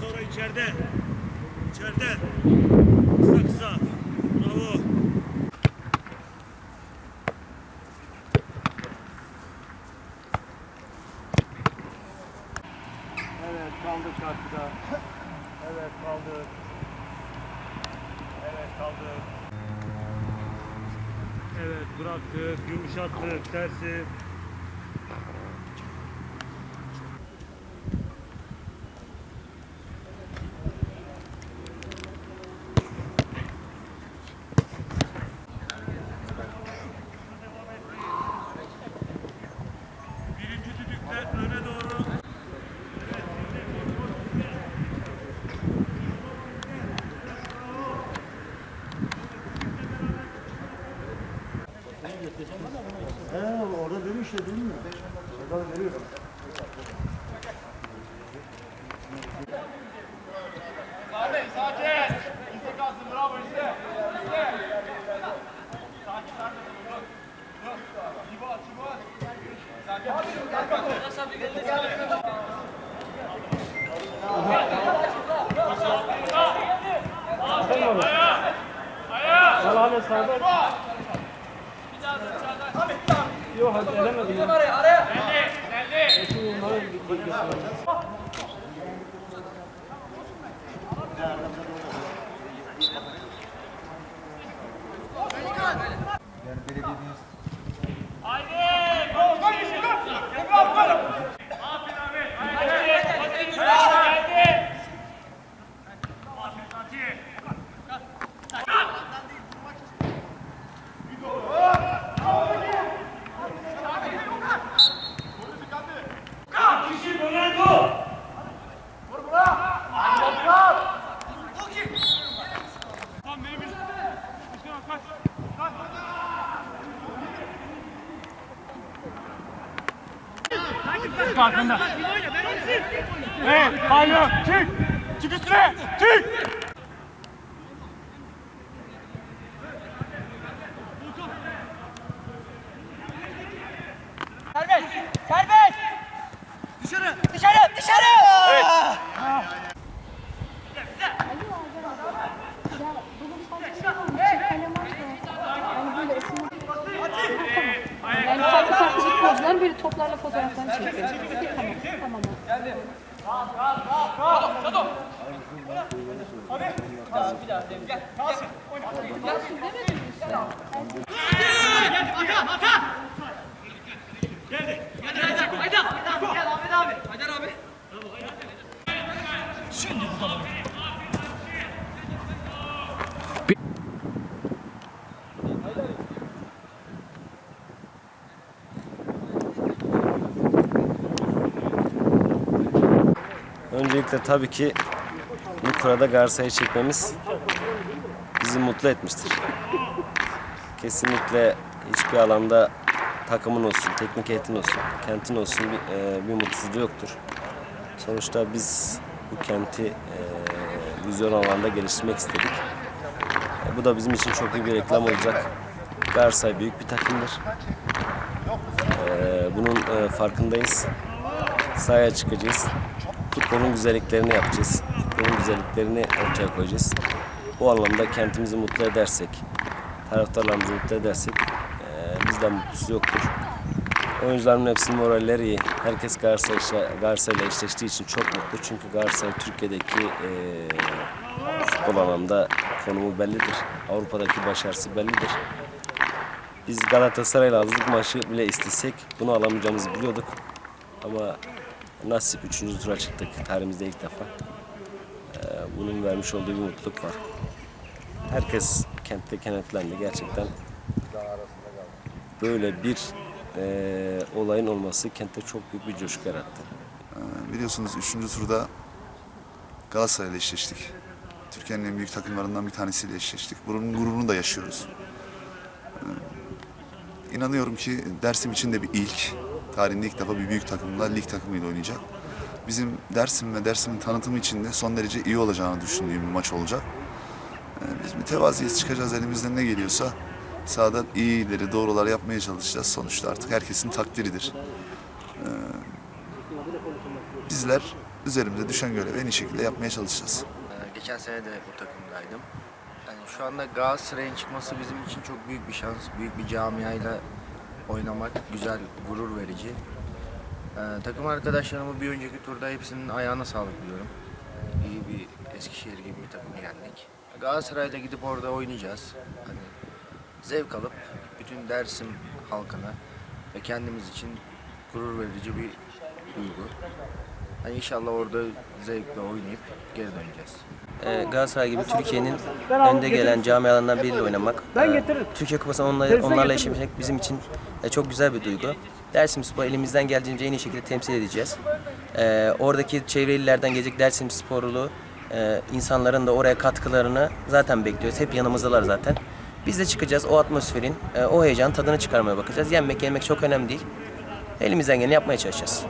sonra içeride. İçeride. Kısa kısa. Bravo. Evet kaldık karşıda. Evet kaldık. Evet kaldık. Evet bıraktık, yumuşattık, tersi. Orada demiş işte değil mi? Orada veriyor. Salah'la Serdar. 말해, 알아. Farkında. Evet, kayıyor. Çık. Çık üstüne. Çık. Serbest! Serbest! Dışarı! Dışarı! Dışarı! Ya bugün sadece şey olmuş, çift kale maç var. Yani böyle ısınma. Tamam. Yani farklı farklı futbolcular böyle toplarla fotoğraflarını çekiyor. Tamam, tamam. Ya su demedim mi size? Öncelikle tabii ki bu kurada Galatasaray'ı çekmemiz bizi mutlu etmiştir. Kesinlikle hiçbir alanda takımın olsun, teknik heyetin olsun, kentin olsun bir, e, bir mutsuzluğu yoktur. Sonuçta biz bu kenti e, vizyon alanda geliştirmek istedik. E, bu da bizim için çok iyi bir reklam olacak. Galatasaray büyük bir takımdır. E, bunun e, farkındayız. Sahaya çıkacağız. Futbolun güzelliklerini yapacağız. Futbolun güzelliklerini ortaya koyacağız. Bu anlamda kentimizi mutlu edersek, taraftarlarımızı mutlu edersek eee bizden mutlusu yoktur. Oyuncuların hepsinin moralleri iyi. Herkes Galatasaray, Galatasaray'la eşleştiği için çok mutlu. Çünkü Galatasaray Türkiye'deki eee futbol anlamda konumu bellidir. Avrupa'daki başarısı bellidir. Biz Galatasaray'la hazırlık maçı bile istesek bunu alamayacağımızı biliyorduk. Ama nasip 3. tura çıktık tarihimizde ilk defa. Ee, bunun vermiş olduğu bir mutluluk var. Herkes kentte kenetlendi gerçekten. Böyle bir e, olayın olması kentte çok büyük bir coşku yarattı. Biliyorsunuz 3. turda Galatasaray'la eşleştik. Türkiye'nin en büyük takımlarından bir tanesiyle eşleştik. Bunun gururunu da yaşıyoruz. Ee, İnanıyorum ki Dersim için de bir ilk. Tarihinde ilk defa bir büyük takımla lig takımıyla oynayacak. Bizim Dersim ve Dersim'in tanıtımı için de son derece iyi olacağını düşündüğüm bir maç olacak. Ee, Biz mütevaziyiz çıkacağız elimizden ne geliyorsa sahada iyileri doğruları yapmaya çalışacağız. Sonuçta artık herkesin takdiridir. Bizler üzerimize düşen görevi en iyi şekilde yapmaya çalışacağız. Ee, Geçen sene de bu takımdaydım. Yani şu anda Galatasaray'ın çıkması bizim için çok büyük bir şans. Büyük bir camiayla oynamak güzel, gurur verici. Ee, takım arkadaşlarımı bir önceki turda hepsinin ayağına sağlık diyorum. İyi bir Eskişehir gibi bir takımı yendik. Galatasaray'da gidip orada oynayacağız. Hani zevk alıp bütün Dersim halkına ve kendimiz için gurur verici bir duygu. Hani inşallah orada zevkle oynayıp geri döneceğiz. Ee, Galatasaray gibi Türkiye'nin önde gelen camialarından biriyle oynamak, e, Türkiye Kupası'nı onlarla, onlarla eşleşmek bizim için e, çok güzel bir duygu. Dersim Spor elimizden geldiğince en iyi şekilde temsil edeceğiz. Ee, oradaki çevre illerden gelecek Dersim Sporlu e, insanların da oraya katkılarını zaten bekliyoruz. Hep yanımızdalar zaten. Biz de çıkacağız o atmosferin, e, o heyecanın tadını çıkarmaya bakacağız. Yenmek, yenmek çok önemli değil. Elimizden geleni yapmaya çalışacağız.